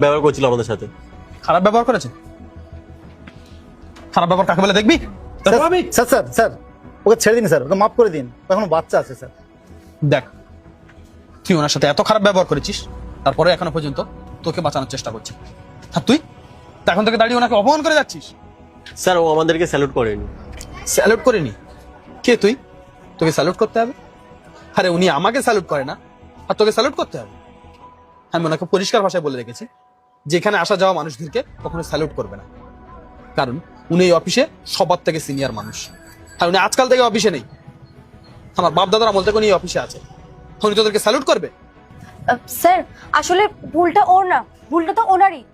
ব্যবহার করছিল আমাদের সাথে। খারাপ ব্যবহার করেছে? খারাপ ব্যবহার কাকে বলে দেখবি? স্যার স্যার স্যার স্যার ওকে ছেড়ে দিন স্যার ওকে মাফ করে দিন। এখনও বাচ্চা আছে স্যার। দেখ তুই ওনার সাথে এত খারাপ ব্যবহার করেছিস তারপরে এখনও পর্যন্ত তোকে বাঁচানোর চেষ্টা করছে। আর তুই তা এখন থেকে দাঁড়িয়ে ওনাকে অপমান করে যাচ্ছিস? স্যার ও আমাদেরকে স্যালুট করেনি। স্যালুট করিনি? কে তুই? তোকে স্যালুট করতে হবে? আরে উনি আমাকে স্যালুট করে না আর তোকে স্যালুট করতে হবে। আমি ওনাকে পরিষ্কার ভাষায় বলে রেখেছি যেখানে আসা যাওয়া মানুষদেরকে কখনো স্যালুট করবে না। কারণ উনি এই অফিসে সবার থেকে সিনিয়র মানুষ। আর উনি আজকাল থেকে অফিসে নেই। আমার বাপ দাদার আমল থেকে উনি এই অফিসে আছে। উনি তোদেরকে স্যালুট করবে? স্যার, আসলে ভুলটা ওর না। ভুলটা তো ওনারই।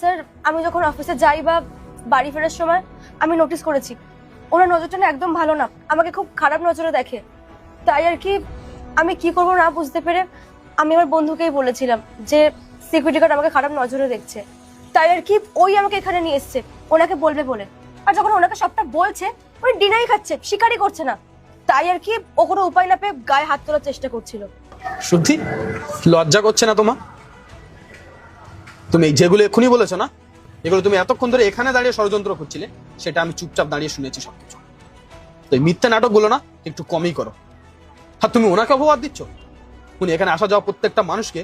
স্যার, আমি যখন অফিসে যাই বা বাড়ি ফেরার সময় আমি নোটিস করেছি। ওনার নজরটা না একদম ভালো না। আমাকে খুব খারাপ নজরে দেখে। তাই আর কি আমি কি করব না বুঝতে পেরে আমি আমার বন্ধুকেই বলেছিলাম যে সিকিউরিটি গার্ড আমাকে খারাপ নজরে দেখছে। তাই আর কি ওই আমাকে এখানে নিয়ে এসছে, ওনাকে বলবে বলে। আর যখন ওনাকে সবটা বলছে, উনি ডিনাই খাচ্ছে শিকারই করছে না। তাই আর কি ও কোনো উপায় না পেয়ে গায়ে হাত তোলার চেষ্টা করছিল। শুদ্ধি, লজ্জা করছে না তোমার তুমি যেগুলো এক্ষুনি বলেছ না, এগুলো তুমি এতক্ষণ ধরে এখানে দাঁড়িয়ে ষড়যন্ত্র করছিলে, সেটা আমি চুপচাপ দাঁড়িয়ে শুনেছি সবকিছু। তো এই মিথ্যা নাটকগুলো না, একটু কমই করো। আর তুমি ওনাকে অপবাদ দিচ্ছ? উনি এখানে আসা যাওয়া প্রত্যেকটা মানুষকে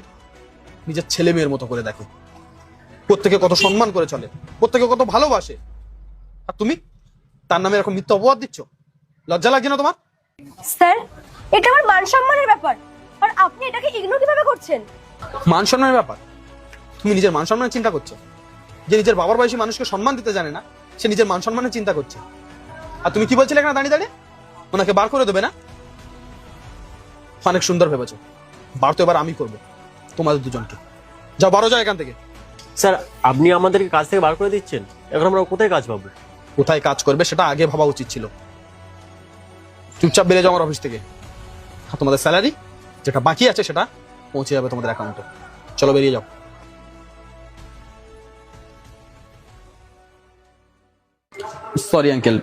নিজের ছেলে মেয়ের মতো করে দেখে। প্রত্যেকে কত সম্মান করে চলে প্রত্যেকে কত ভালোবাসে। আর তুমি? তার নামে এরকম মিথ্যা অপবাদ দিচ্ছ? লজ্জা লাগছে না তোমার? স্যার এটা আমার মান সম্মানের ব্যাপার। আর আপনি এটাকে ইগনোর কীভাবে করছেন? মান সম্মানের ব্যাপার? তুমি নিজের মান সম্মানের চিন্তা করছ? যে নিজের বাবার বয়সী মানুষকে সম্মান দিতে জানে না সে নিজের মান সম্মানের চিন্তা করছে। আর তুমি কি বলছিলে এখানে দাঁড়িয়ে দাঁড়িয়ে? ওনাকে বার করে দেবে না? অনেক সুন্দর ভেবেছো। বার তো এবার আমি করব। তোমাদের দুজনকে। যাও বারো যাও এখান থেকে। স্যার আপনি আমাদেরকে কাজ থেকে বার করে দিচ্ছেন? এখন আমরা কোথায় কাজ পাবো? কোথায় কাজ করবে সেটা আগে ভাবা উচিত ছিল। চুপচাপ বেড়ে যাও আমার অফিস থেকে। আর তোমাদের স্যালারি যেটা বাকি আছে সেটা পৌঁছে যাবে তোমাদের অ্যাকাউন্টে চলো বেরিয়ে যাও। সরি আঙ্কেল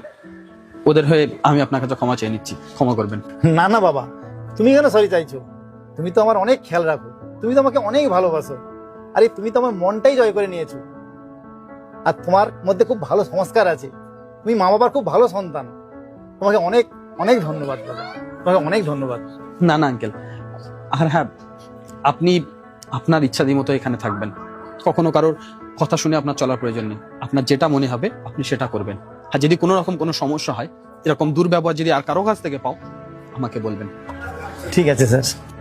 ওদের হয়ে আমি আপনার কাছে ক্ষমা চেয়ে নিচ্ছি। ক্ষমা করবেন। না না বাবা। তুমি কেন সরি চাইছো? তুমি তো আমার অনেক খেয়াল রাখো। তুমি তো আমাকে অনেক ভালোবাসো। আরে তুমি তো আমার মনটাই জয় করে নিয়েছো। আর তোমার মধ্যে খুব ভালো সংস্কার আছে। তুমি মা বাবার খুব ভালো সন্তান। তোমাকে অনেক অনেক ধন্যবাদ দাদা। তোমাকে অনেক ধন্যবাদ। না না আঙ্কেল। আর হ্যাঁ আপনি আপনার ইচ্ছাদি মতো এখানে থাকবেন। কখনো কারোর কথা শুনে আপনার চলার প্রয়োজন নেই। আপনার যেটা মনে হবে আপনি সেটা করবেন। আর যদি কোনো রকম কোনো সমস্যা হয় এরকম দুর্ব্যবহার যদি আর কারও কাছ থেকে পাও আমাকে বলবেন। ঠিক আছে স্যার।